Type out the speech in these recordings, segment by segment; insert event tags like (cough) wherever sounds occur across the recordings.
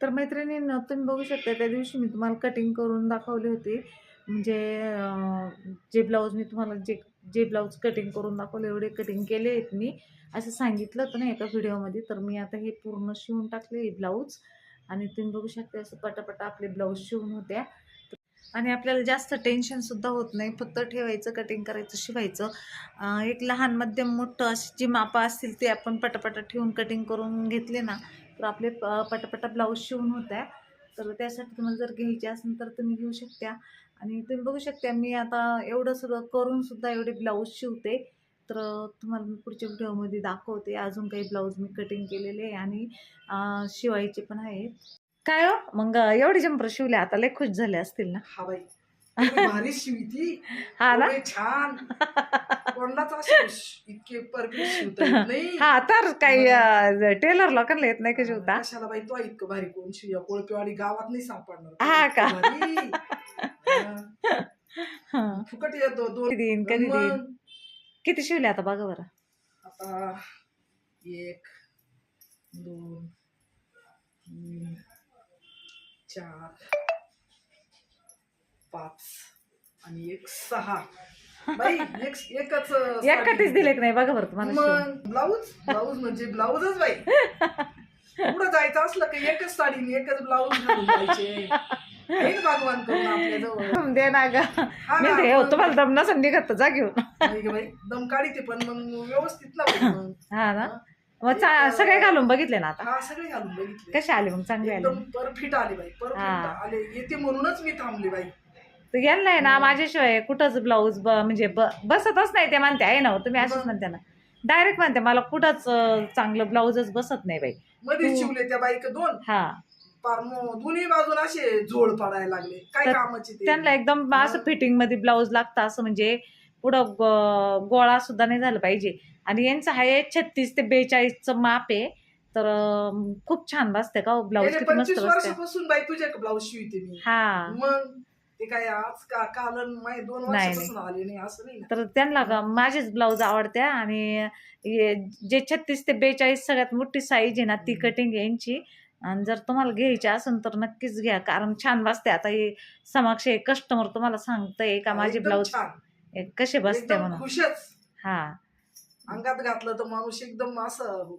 तर मैत्रिणींनो तुम्ही बघू शकता त्या दिवशी मी तुम्हाला कटिंग करून दाखवली होती. म्हणजे जे ब्लाऊज मी तुम्हाला जे जे ब्लाऊज कटिंग करून दाखवले एवढे कटिंग केले आहेत मी. असं सांगितलं होतं ना एका व्हिडिओमध्ये तर मी आता हे पूर्ण शिवून टाकले ब्लाऊज आणि तुम्ही बघू शकता असं पटापटा आपले ब्लाऊज शिवून होत्या. आणि आपल्याला जास्त टेन्शनसुद्धा होत नाही. फक्त ठेवायचं कटिंग करायचं शिवायचं. एक लहान मध्यम मोठं अशी जी मापं असतील ते आपण पटापटा ठेवून कटिंग करून घेतले ना तर आपले प- पटापटा ब्लाऊज शिवून होत आहे तर त्यासाठी तुम्हाला जर घ्यायचे असेल तर तुम्ही घेऊ शकता. आणि तुम्ही बघू शकता मी आता एवढं सगळं करून सुद्धा एवढे ब्लाऊज शिवते. तर तुम्हाला मी पुढच्या व्हिडिओमध्ये दाखवते. अजून काही ब्लाऊज मी कटिंग केलेले आहे आणि शिवायचे पण आहेत. काय हो? मग एवढे जंपर शिवले आता लय खुश झाले असतील ना. हा बाई. एवढी भारी शिवती. (laughs) हा ना? एवढे छान. कोणालाच असे श- इतके परफेक्ट शिवता येत नाही. (laughs) हा तर काही टेलर लोकांना येत नाही का शिवता? कशाला बाई तो इतकं भारी कोण शिवया? कोळपेवाडी गावात नाही सापडणार. हा का? भारी. (laughs) हा. हा. फुकट येतो दोन कधी देईन कधी मग? देईन? किती शिवले आता? बघा बरं. आता एक दोन तीन चार पाच आणि एक सहा. बाई एक एकच. एकटीच दिले की नाही बघा बरं तुम्हाला. मग ब्लाऊज ब्लाऊज म्हणजे ब्लाऊजच बाई. पुढं जायचं असलं की एकच साडी आणि एकच ब्लाऊज घालून जायचे. भगवान करून आपल्या जवळ दे ना ग. हा मी ते हो तुम्हाला दम नसन निघत जा घेऊन. बाई दम काढीते पण मग व्यवस्थित ना बाई मग. हा ना. मग चा- सगळे घालून बघितले ना आता? हा सगळे घालून बघितले. कसे आले मग? चांगले आले. एकदम परफिट आले बाई हा. आले. येते म्हणूनच मी थांबले बाई. तर यांना आहे ना माझ्याशिवाय कुठंच ब्लाऊज म्हणजे ब- बसतच नाही ते म्हणते आहे ना हो, तुम्ही असंच? म्हणते ना. डायरेक्ट म्हणते मला कुठंच अं, चांगलं ब्लाऊजच बसत नाही बाई. मध्ये हो. शिवले त्या बाईक दोन. हा. पार दोन्ही बाजून असे जोड पडायला लागले. काय तर कामाचे ते? त्यांना एकदम असं? फिटिंगमध्ये ब्लाऊज लागतं असं म्हणजे पुढं ग- गोळा सुद्धा नाही झालं पाहिजे. आणि यांचं आहे छत्तीस ते बेचाळीसचं माप आहे. तर खूप छान बसते का ब्लाऊज गेले किती मस्त वर्षापासून बाई तुझ्या ब्लाऊज शिवते मी. हा. मग ते काय आज का काल अन माय दोन नाही, वर्षापासून आले नाही असं नाही ना? तर त्यांना का माझेच ब्लाऊज आवडत्या आणि हे जे छत्तीस ते बेचाळीस सगळ्यात मोठी साईज आहे ना ती. कटिंग यांची. आणि जर तुम्हाला घ्यायची असेल तर नक्कीच घ्या कारण छान बसते. आता हे समक्ष कस्टमर तुम्हाला सांगतंय का माझे ब्लाऊज कसे बसते म्हणून. हा. अंगात घातलं तर माणूस एकदम असं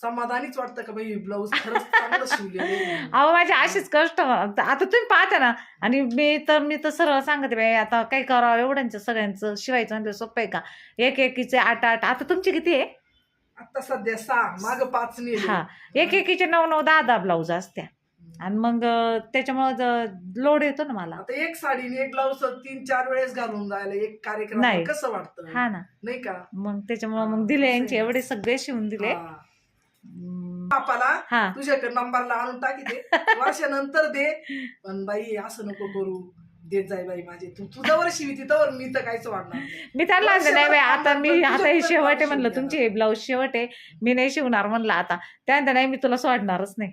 समाधानीच वाटतं का बाई ब्लाऊज खरंच चांगलं शिवलेलं आहे. अहो माझे असेच कस्टमर आता तुम्ही पाहता ना आणि मी तर मी तर सरळ सांगते बाई आता काय करावं एवढ्यांचं सगळ्यांचं शिवायचं म्हणजे सोपं आहे का? एक एकीचे आठ आठ आता तुमची किती आहे? आता सध्या सहा माग पाच नेले हा. एक एकीचे नऊ नऊ दहा दहा ब्लाऊज असत्या. आणि मग त्याच्यामुळं लोड येतो ना मला. आता एक साडी एक ब्लाऊज तीन चार वेळेस घालून जायला एक कार्यक्रम नाही. कसं वाटतं? हा ना. नाही का? मग त्याच्यामुळं मग दिले यांचे एवढे सगळे शिवून दिले. हा. हम्म, बापाला हा. तुझ्याकडे नंबरला आणून टाकी दे. (laughs) वर्षानंतर दे. पण बाई असं नको करू. देत जाय बाई माझे. तू तुझ्यावर शिवी तिथं मी तर काहीच वाढणार नाही. मी त्यांना म्हणते नाही बाई आता मी आता हे शेवट आहे. म्हणलं तुमची हे ब्लाऊज शेवट आहे. मी नाही शिवणार म्हणलं आता. त्यानंतर नाही मी तुला सोडणारच नाही.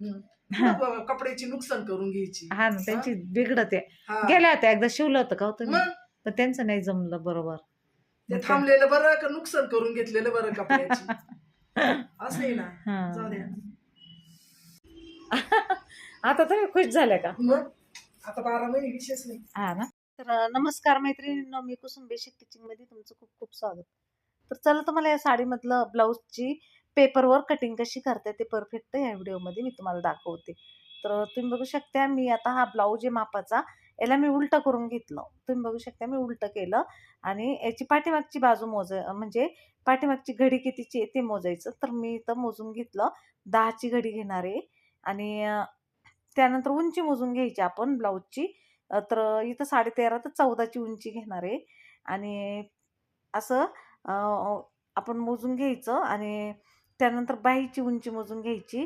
हम्म. हा. कपड्याची नुकसान करून घ्यायची. हा ना त्यांची बिघडत हा. गेल्या होत्या एकदा शिवलं होतं का हो तुम्ही? मग? पण त्यांचं नाही जमलं बरोबर. ते थांबलेलं बरं का नुकसान करून घेतलेलं बरं कपड्याची? (laughs) असं आहे ना. हा. जाऊ द्या. (laughs) आता तुम्ही खुश झाल्या का? मग? आता बारा महिने विशेष नाही. हा ना. तर अ, नमस्कार मैत्रिणींनो मी कुसुम बेसिक टीचिंगमध्ये तुमचं खूप खूप स्वागत. तर चला तुम्हाला या साडीमधलं ब्लाऊजची पेपरवर कटिंग कशी करते ते परफेक्ट या व्हिडिओमध्ये मी तुम्हाला दाखवते. तर तुम्ही बघू शकता मी आता हा ब्लाऊज आहे मापाचा याला मी उलटं करून घेतलं. तुम्ही बघू शकता मी उलटं केलं आणि याची पाठीमागची बाजू मोज म्हणजे पाठीमागची घडी कितीची आहे ते मोजायचं. तर मी इथं मोजून घेतलं दहाची घडी घेणार आहे आणि त्यानंतर उंची मोजून घ्यायची आपण ब्लाऊजची. तर इथं साडेतेरा तर चौदाची उंची घेणार आहे आणि असं आपण मोजून घ्यायचं आणि त्यानंतर बाहीची उंची मोजून घ्यायची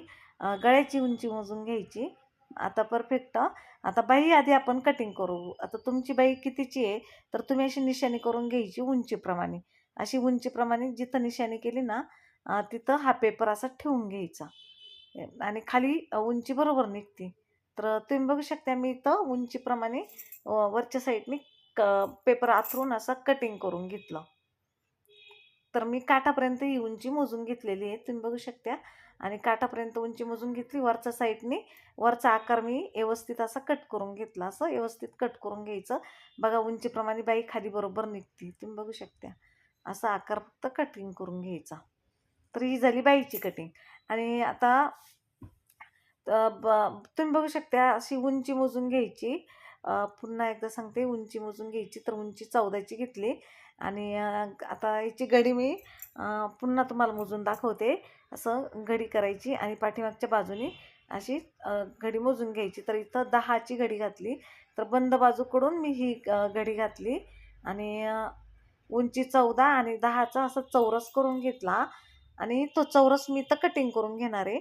गळ्याची उंची मोजून घ्यायची. आता परफेक्ट आता बाही आधी आपण कटिंग करू. आता तुमची बाई कितीची आहे? तर तुम्ही अशी निशाणी करून घ्यायची उंचीप्रमाणे. अशी उंचीप्रमाणे जिथं निशाणी केली ना तिथं हा पेपर असा ठेवून घ्यायचा. आणि खाली उंची बरोबर निघते. तर तुम्ही बघू शकता मी इथं उंचीप्रमाणे वरच्या साईडने क पेपर आथरून असं कटिंग करून घेतलं. तर मी काठापर्यंत ही उंची मोजून घेतलेली आहे. तुम्ही बघू शकता. आणि काठापर्यंत उंची मोजून घेतली. वरच्या साईडने वरचा आकार मी व्यवस्थित असा कट करून घेतला. असं व्यवस्थित कट करून घ्यायचं. बघा उंचीप्रमाणे बाई खाली बरोबर निघते. तुम्ही बघू शकता. असा आकार फक्त कटिंग करून घ्यायचा. तर ही झाली बाईची कटिंग आणि आता ब- तुम्ही बघू शकता अशी उंची मोजून घ्यायची. पुन्हा एकदा सांगते उंची मोजून घ्यायची. तर उंची चौदाची घेतली. आणि आता याची घडी मी पुन्हा तुम्हाला मोजून दाखवते. असं घडी करायची आणि पाठीमागच्या बाजूने अशी घडी मोजून घ्यायची. तर इथं दहाची घडी घातली. तर बंद बाजूकडून मी ही घडी घातली. आणि उंची चौदा आणि दहाचा असं चौरस करून घेतला. आणि तो चौरस मी इथं कटिंग करून घेणार आहे.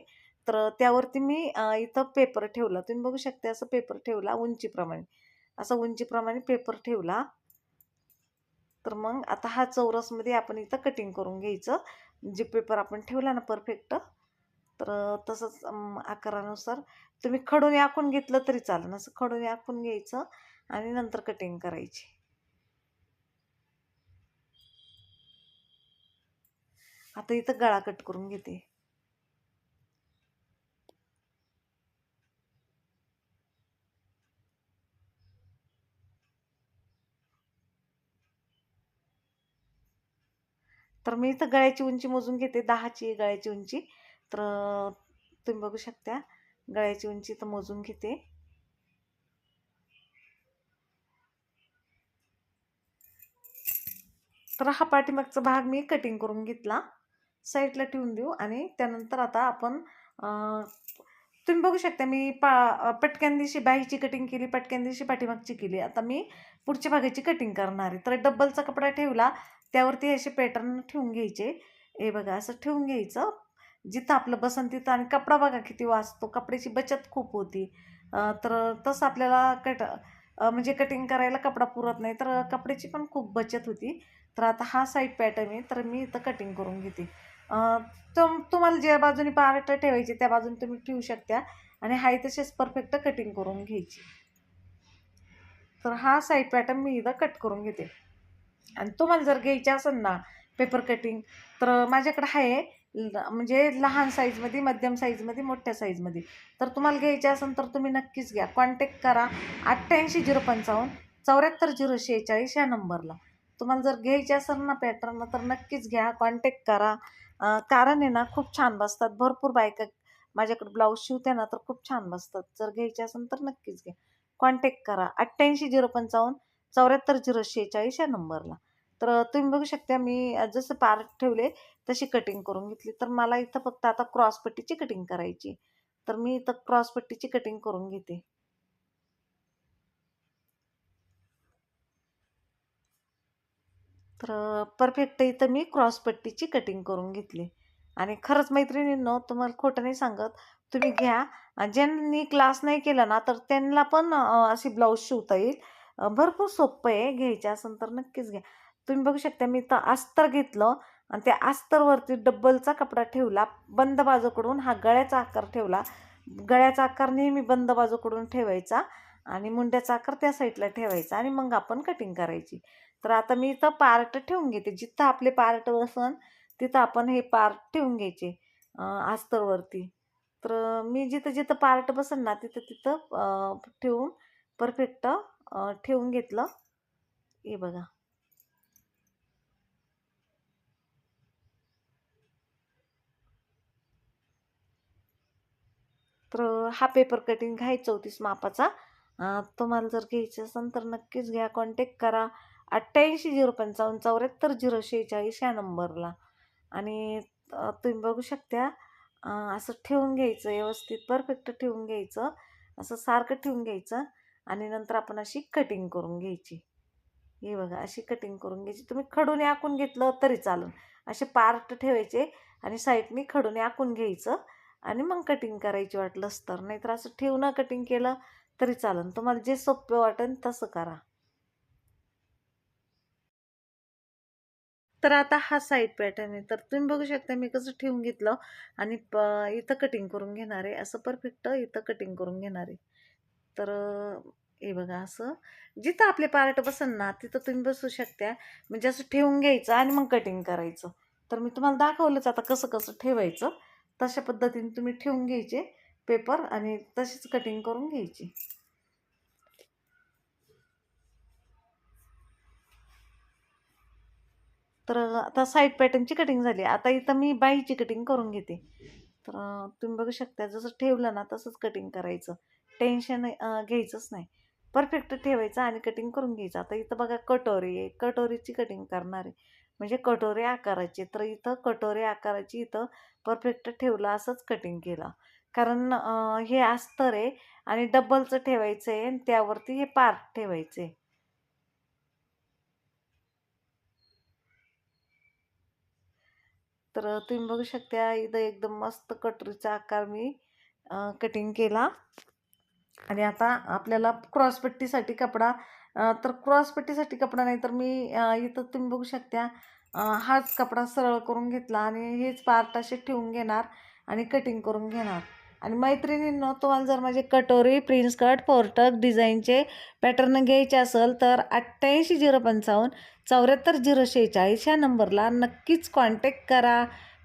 तर त्यावरती मी इथं पेपर ठेवला. तुम्ही बघू शकता असं पेपर ठेवला उंचीप्रमाणे. असं उंचीप्रमाणे पेपर ठेवला. तर मग आता हा चौरसमध्ये आपण इथं कटिंग करून घ्यायचं. जे पेपर आपण ठेवला ना परफेक्ट तर तसंच आकारानुसार. तुम्ही खडून आखून घेतलं तरी चालेल. असं खडून आखून घ्यायचं आणि नंतर कटिंग करायची. आता इथं गळा कट करून घेते. तर मी इथं गळ्याची उंची मोजून घेते दहाची गळ्याची उंची. तर तुम्ही बघू शकता गळ्याची उंची तर मोजून घेते. तर हा पाठीमागचा भाग मी कटिंग करून घेतला. साईडला ठेवून देऊ आणि त्यानंतर आता आपण तुम्ही बघू शकता मी पा पटक्यान दिवशी बाईची कटिंग केली पटक्यान दिवशी पाठीमागची केली. आता मी पुढच्या भागाची कटिंग करणार आहे. तर डब्बलचा कपडा ठेवला त्यावरती असे पॅटर्न ठेवून घ्यायचे. हे बघा असं ठेवून घ्यायचं. जिथं आपलं बसन तिथं आणि कपडा बघा किती वाचतो. कपड्याची बचत खूप होती. तर तसं आपल्याला कट म्हणजे कटिंग करायला कपडा पुरत नाही. तर कपड्याची पण खूप बचत होती. तर आता हा साईड पॅटर्न आहे. तर मी इथं कटिंग करून घेते. तुम तुम्हाला ज्या बाजूने पार्ट ठेवायचे त्या बाजूने तुम्ही ठेवू शकता. आणि हाय तसेच परफेक्ट कटिंग करून घ्यायची. तर हा साईड पॅटर्न मी इथं कट करून घेते. आणि तुम्हाला जर घ्यायची असेल ना पेपर कटिंग तर माझ्याकडे आहे. ल- म्हणजे लहान साईजमध्ये मध्यम साईजमध्ये मोठ्या साईजमध्ये तर तुम्हाला घ्यायचे असेल तर तुम्ही नक्कीच घ्या. कॉन्टॅक्ट करा अठ्ठ्याऐंशी झिरो पंचावन्न चौऱ्याहत्तर झिरो शेहेचाळीस ह्या नंबरला तुम्हाला जर घ्यायचे असेल ना पॅटर्न तर नक्कीच घ्या. कॉन्टॅक्ट करा. कारण आहे ना खूप छान बसतात. भरपूर बायका माझ्याकडे ब्लाऊज शिवते ना तर खूप छान बसतात. जर घ्यायचे असेल तर नक्कीच घ्या. कॉन्टॅक्ट करा. अठ्ठ्याऐंशी झिरो पंचावन्न चौऱ्याहत्तर झिरो शेहेचाळीस या नंबरला. तर तुम्ही बघू शकता मी जसं पार्ट ठेवले तशी कटिंग करून घेतली. तर मला इथं फक्त आता क्रॉसपट्टीची कटिंग करायची तर मी इथं क्रॉसपट्टीची कटिंग करून घेते. तर परफेक्ट इथं मी क्रॉसपट्टीची कटिंग करून घेतली. आणि खरंच मैत्रिणींनो तुम्हाला खोटं नाही सांगत तुम्ही घ्या. ज्यांनी क्लास नाही केला ना तर त्यांना पण अशी ब्लाऊज शिवता येईल. भरपूर सोपं आहे घ्यायचे असेल तर नक्कीच घ्या. तुम्ही बघू शकता मी तर अस्तर घेतलं आणि त्या अस्तरवरती डब्बलचा कपडा ठेवला बंद बाजूकडून हा गळ्याचा आकार ठेवला. गळ्याचा आकार नेहमी बंद बाजूकडून ठेवायचा आणि मुंड्याचा आकार त्या साईडला ठेवायचा आणि मग आपण कटिंग करायची. तर आता मी इथं पार्ट ठेवून घेते. जिथं आपले पार्ट बसन तिथं आपण हे पार्ट ठेवून घ्यायचे अस्तरवरती. तर मी जिथं जिथं पार्ट बसन ना तिथं तिथं ठेवून परफेक्ट ठेवून घेतलं. हे बघा. तर हा पेपर कटिंग आहे चौतीस मापाचा. तुम्हाला जर घ्यायचं असेल तर नक्कीच घ्या. कॉन्टॅक्ट करा. अठ्ठ्याऐंशी झिरो पंचावन्न चौऱ्याहत्तर झिरो शेहेचाळीस ह्या नंबरला. आणि तुम्ही बघू शकता असं ठेवून घ्यायचं. व्यवस्थित परफेक्ट ठेवून घ्यायचं. असं सारखं ठेवून घ्यायचं. आणि नंतर आपण अशी कटिंग करून घ्यायची. हे बघा अशी कटिंग करून घ्यायची. तुम्ही खडूने आखून घेतलं तरी चालेल. असे पार्ट ठेवायचे आणि साईडनी खडूने आखून घ्यायचं आणि मग कटिंग करायची वाटलंच तर नाहीतर असं ठेवून कटिंग केलं तरी चालेल. तुम्हाला जे सोपं वाटेल तसं करा. तर आता हा साईड पॅटर्न आहे. तर तुम्ही बघू शकता मी कसं ठेवून घेतलं आणि प इथं कटिंग करून घेणार. आहे असं परफेक्ट इथं कटिंग करून घेणार. आहे तर हे बघा असं जिथं आपले पार्ट बसन ना तिथं तुम्ही बसू शकता. म्हणजे असं ठेवून घ्यायचं आणि मग कटिंग करायचं. तर मी तुम्हाला दाखवलंच आता कसं कसं ठेवायचं. तशा पद्धतीने तुम्ही ठेवून घ्यायचे पेपर आणि तशीच कटिंग करून घ्यायची. तर आता साईड पॅटर्नची कटिंग झाली. आता इथं मी बाईची कटिंग करून घेते. तर तुम्ही बघू शकता जसं ठेवलं ना तसंच कटिंग करायचं. टेन्शन घ्यायचंच नाही. परफेक्ट ठेवायचं आणि कटिंग करून घ्यायचं. आता इथं बघा कटोरी आहे. कटोरीची कटिंग करणार आहे. म्हणजे कटोरी आकाराची तर इथं कटोरी आकाराची इथं परफेक्ट ठेवलं असंच कटिंग केलं. कारण हे अस्तर आहे आणि डबलचं ठेवायचं आहे आणि त्यावरती हे पार्ट ठेवायचे तर तुम्ही बघू शकता इथं एकदम मस्त कटोरीचा आकार मी कटिंग केला. आणि आता आपल्याला क्रॉसपट्टीसाठी कपडा तर क्रॉसपट्टीसाठी कपडा नाही तर मी इथं तुम्ही बघू शकता हाच कपडा सरळ करून घेतला आणि हेच पार्ट असे ठेवून घेणार आणि कटिंग करून घेणार. आणि मैत्रिणींनो तुम्हाला जर माझे कटोरी प्रिन्स कट पोर्टक डिझाईनचे पॅटर्न घ्यायचे असेल तर अठ्ठ्याऐंशी झिरो पंचावन्न चौऱ्याहत्तर झिरो शेहेचाळीस ह्या नंबरला नक्कीच कॉन्टॅक्ट करा.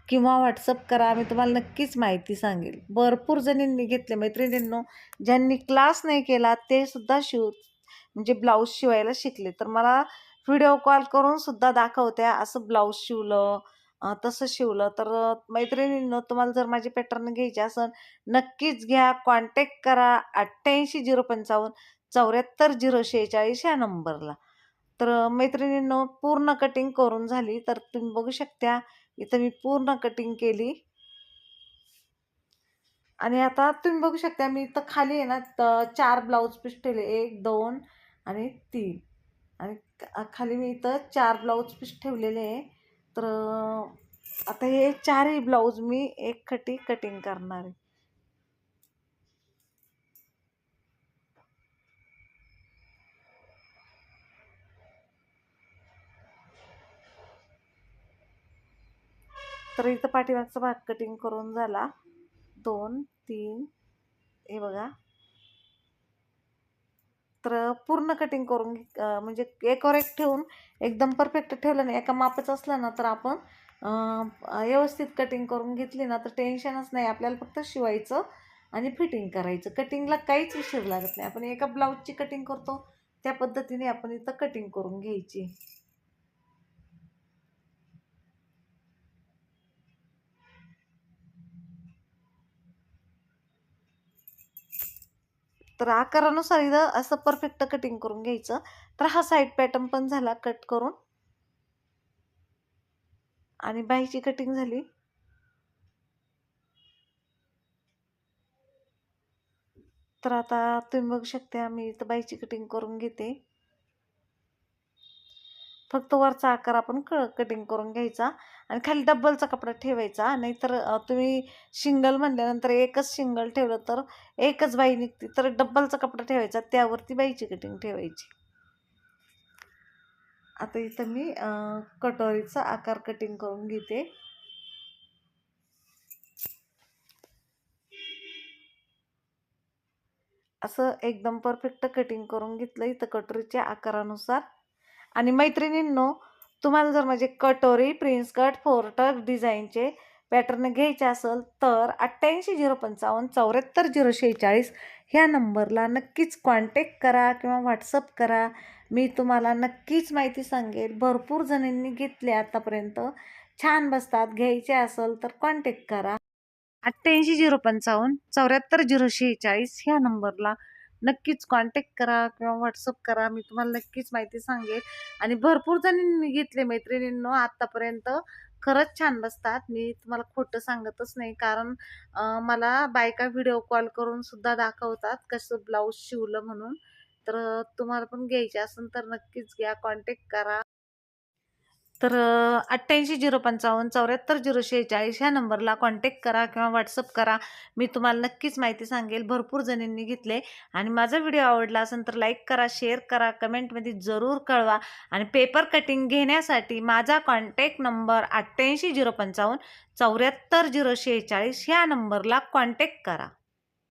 किंवा व्हॉट्सअप करा मी तुम्हाला नक्कीच माहिती सांगेल. भरपूर जणींनी घेतले मैत्रिणींनो ज्यांनी क्लास नाही केला ते सुद्धा शिव म्हणजे ब्लाऊज शिवायला शिकले. तर मला व्हिडिओ कॉल करून सुद्धा दाखवत्या असं ब्लाऊज शिवलं तसं शिवलं. तर मैत्रिणींनो तुम्हाला जर माझी पॅटर्न घ्यायची असेल नक्कीच घ्या. कॉन्टॅक्ट करा अठ्ठ्याऐंशी झिरो पंचावन्न चौऱ्याहत्तर झिरो शेहेचाळीस ह्या नंबरला तर मैत्रिणींनो पूर्ण कटिंग करून झाली. तर तुम्ही बघू शकता इथं मी पूर्ण कटिंग केली. आणि आता तुम्ही बघू शकता मी इथं खाली आहे ना तर चार ब्लाऊज पीस ठेवले एक दोन आणि तीन. आणि खाली मी इथं चार ब्लाऊज पीस ठेवलेले आहे. तर आता हे चारही ब्लाऊज मी एक खटी कटिंग करणार आहे. तर इथं पाठीमागचा भाग कटिंग करून झाला. दोन तीन हे बघा. तर पूर्ण कटिंग करून घे- म्हणजे एकावर एक ठेवून एकदम परफेक्ट ठेवलं नाही. एका मापच असलं ना तर आपण व्यवस्थित कटिंग करून घेतली ना तर टेन्शनच नाही. आपल्याला फक्त शिवायचं आणि फिटिंग करायचं. कटिंगला काहीच उशीर लागत नाही. आपण एका ब्लाऊजची कटिंग करतो त्या पद्धतीने आपण इथं कटिंग करून घ्यायची. तर आकारानुसार इथं असं परफेक्ट कटिंग करून घ्यायचं. तर हा साईड पॅटर्न पण झाला कट करून. आणि बाईची कटिंग झाली. तर आता तुम्ही बघू शकता मी इथं बाईची कटिंग करून घेते. फक्त वरचा आकार आपण क कटिंग करून घ्यायचा आणि खाली डब्बलचा कपडा ठेवायचा. नाहीतर तुम्ही शिंगल म्हणल्यानंतर एकच शिंगल ठेवलं तर एकच बाई निघते. तर डब्बलचा कपडा ठेवायचा. त्यावरती बाईची कटिंग ठेवायची. आता इथं मी कटोरीचा आकार कटिंग करून घेते. असं एकदम परफेक्ट कटिंग करून घेतलं इथं कटोरीच्या आकारानुसार. आणि मैत्रिणींनो तुम्हाला जर माझे कटोरी प्रिन्स कट फोरटक डिझाईनचे पॅटर्न घ्यायचे असेल तर अठ्ठ्याऐंशी झिरो पंचावन्न चौऱ्याहत्तर झिरो शेहेचाळीस ह्या नंबरला नक्कीच कॉन्टॅक्ट करा किंवा व्हॉट्सअप करा. मी तुम्हाला नक्कीच माहिती सांगेल. भरपूर जणींनी घेतले आतापर्यंत. छान बसतात. घ्यायचे असेल तर कॉन्टॅक्ट करा. अठ्ठ्याऐंशी झिरो पंचावन्न चौऱ्याहत्तर झिरो शेहेचाळीस ह्या नंबरला नक्कीच कॉन्टॅक्ट करा किंवा व्हॉट्सअप करा. मी तुम्हाला नक्कीच माहिती सांगेल. आणि भरपूर जणींनी घेतले मैत्रिणींनो आत्तापर्यंत खरंच छान बसतात. मी तुम्हाला खोटं सांगतच नाही. कारण मला बायका व्हिडिओ कॉल करून सुद्धा दाखवतात. कसं ब्लाऊज शिवलं म्हणून. तर तुम्हाला पण घ्यायचे असेल तर नक्कीच घ्या. कॉन्टॅक्ट करा. तर अठ्ठ्याऐंशी झिरो पंचावन्न चौऱ्याहत्तर झिरो शेहेचाळीस ह्या नंबरला कॉन्टॅक्ट करा किंवा व्हॉट्सअप करा. मी तुम्हाला नक्कीच माहिती सांगेल. भरपूर जणींनी घेतले आणि माझा व्हिडिओ आवडला असेल तर लाईक करा शेअर करा कमेंटमध्ये जरूर कळवा आणि पेपर कटिंग घेण्यासाठी माझा कॉन्टॅक्ट नंबर अठ्ठ्याऐंशी झिरो पंचावन्न चौऱ्याहत्तर झिरो शेहेचाळीस ह्या नंबरला कॉन्टॅक्ट करा.